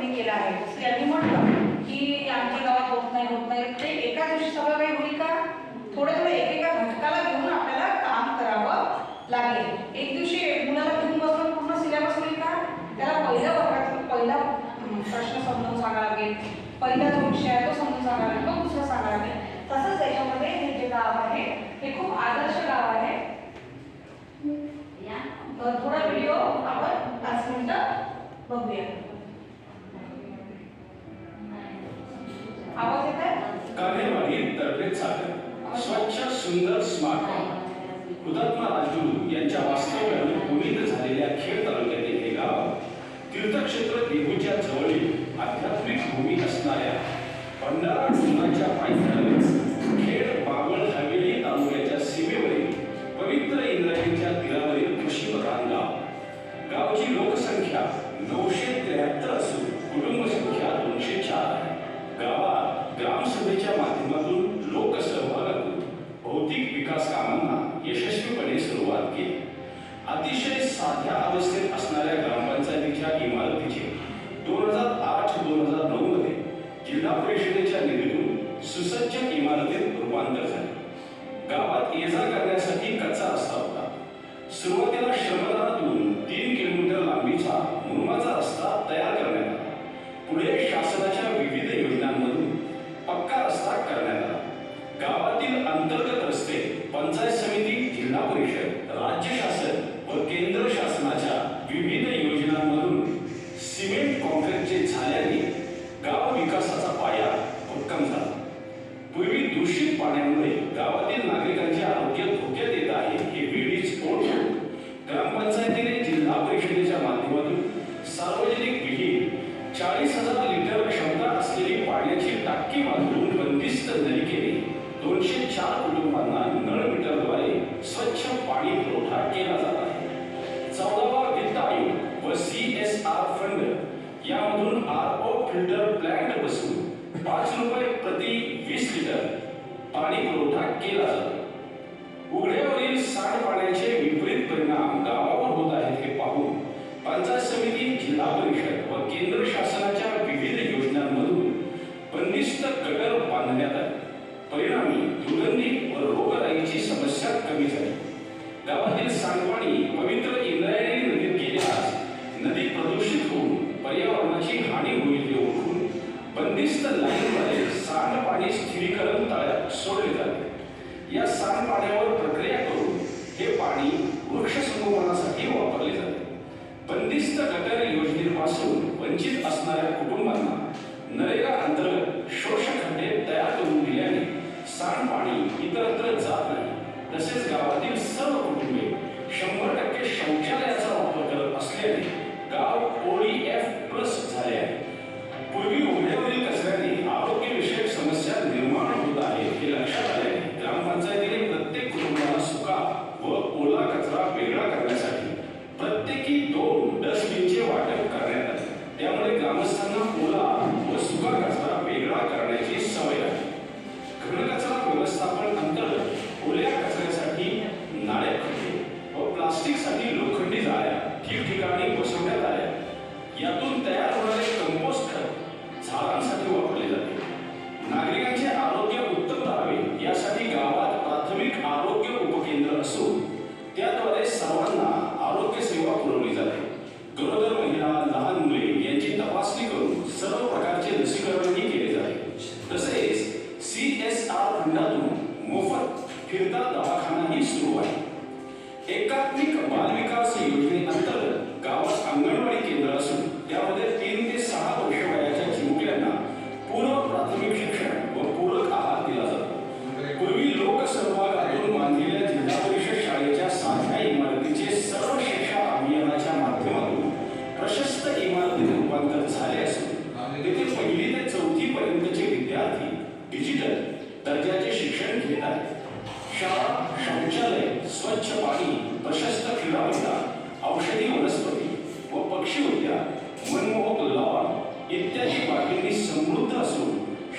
त्यांनी केला आहे. जसं यांनी म्हटलं की आमच्या गावात होत नाही होत नाही. ते एका दिवशी सगळं काही होईल का? थोडं थोडं एकेका घटकाला घेऊन आपल्याला काम करावं लागेल. एक दिवशी मुलाला घेऊन बसणं पूर्ण सिलेबस होईल का? त्याला पहिल्या वर्गातून पहिला प्रश्न समजून सांगावा लागेल. पहिला जो विषय आहे तो समजून सांगावा लागेल. मग दुसरा सांगावा लागेल. तसंच याच्यामध्ये हे जे गाव आहे हे खूप आदर्श गाव आहे. थोडा व्हिडिओ आपण पाच मिनिटं बघूया. स्वच्छ सुंदर स्मार्ट. हुतात्मा राजगुरू केली अतिशय साध्या अवस्थेत असणाऱ्या ग्रामपंचायतीच्या इमारतीचे दोन हजार आठ दोन हजार नऊ मध्ये जिल्हा परिषदेच्या निधीतून सुसज्ज इमारतीत रूपांतर झाले. गावात ये जा करण्यासाठी कच्चा रस्ता होता. सुरुवातीला श्रमदानातून तीन किलोमीटर लांबीचा मुरमाचा रस्ता तयार करण्यात आला. पुढे शासनाच्या पाण्यामुळे गावातील नागरिकांचे आरोग्य धोक्यात येत आहे हे वेळीच कोण ग्रामपंचायतीने जिल्हा परिषदेच्या माध्यमातून सार्वजनिक विहीर चाळीस हजार लिटर क्षमता असलेली पाण्याची टाकी बांधून बंदिस्त नलिकेने दोनशे चार कुटुंबांना नळ मीटरद्वारे स्वच्छ पाणी पुरवठा केला जात आहे. चौदावा वित्त आयोग व सी एस आर फंड केंद्र शासनाच्या विविध योजनांमधून बंदिस्त गटर बांधण्यात आले. परिणामी दुर्गंधी व रोगराईची समस्या कमी झाली. गावातील सांडपाणी पवित्र इंद्रायणी नदीत गेल्यास नदी प्रदूषित होऊन पर्यावरणाची हानी होईल हे ओळखून बंदिस्त लाईनद्वारे सांडपाणी स्थिरीकरण तळ्यात सोडले जाते या सांडपाण्यावर प्रक्रिया करून हे पाणी वृक्ष संगोपनासाठी वापरले जाते बंदिस्त गटर योजनेपासून वंचित असणाऱ्या कुटुंबांना नरेगा अंतर्गत शोषखड्डे तयार करून दिल्याने सांडपाणी इतरत्र जात नाही तसेच गावातील सर्व कुटुंबे शंभर टक्के शौचालयाचा वापर करत असलेले गाव ओळी इमारतीत झाले असून तेथे पहिली ते चौथी पर्यंतचे विद्यार्थी डिजिटल दर्जाचे शिक्षण घेत आहेत. शाळा शौचालय स्वच्छ पाणी प्रशस्त क्रीडा मैदान औषधी वनस्पती व पक्षी उद्यान मनमोहक लॉन इत्यादी बाबींनी समृद्ध असून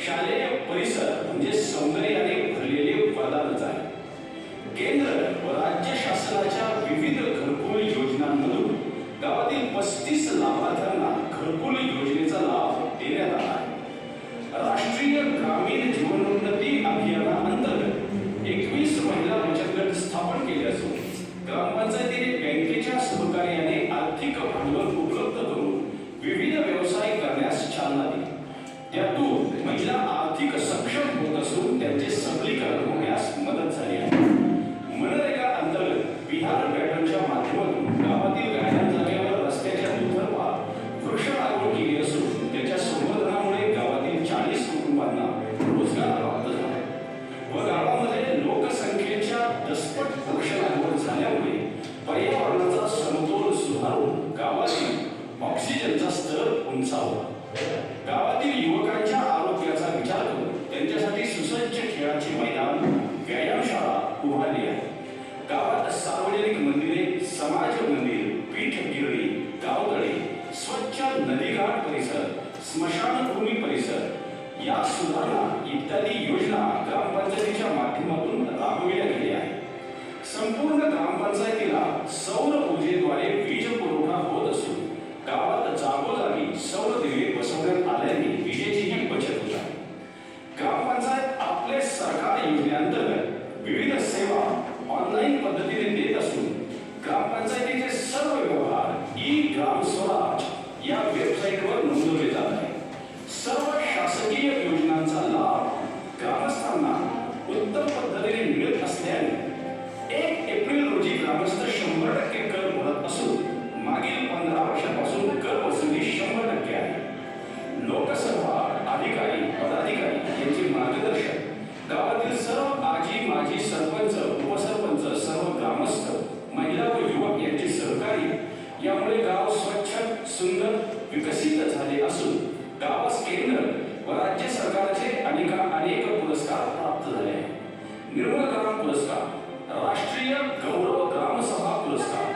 शालेय परिसर म्हणजे सौंदर्याने भरलेले वरदानच आहे. केंद्र व राज्य शासनाच्या विविध घरकुल योजनांमधून ठाकरे आर्थिक भांडवल उपलब्ध करून विविध व्यवसाय करण्यास चालना दिली. त्यातून महिला आर्थिक सक्षम होत असून त्यांचे सबलीकरण होण्यास मदत झाली आहे. सार्वजनिक मंदिरे समाज मंदिर पीठगिरणी गावतळे स्वच्छ नदीघाट परिसर स्मशानभूमी परिसर या सुधारणा इत्यादी योजना ग्रामपंचायतीच्या माध्यमातून राबविल्या गेल्या आहेत. संपूर्ण ग्रामपंचायतीला सौ विकसित झाले असून गावास केंद्र व राज्य सरकारचे अनेक अनेक पुरस्कार प्राप्त झाले आहेत. निर्मल ग्राम पुरस्कार राष्ट्रीय गौरव ग्रामसभा पुरस्कार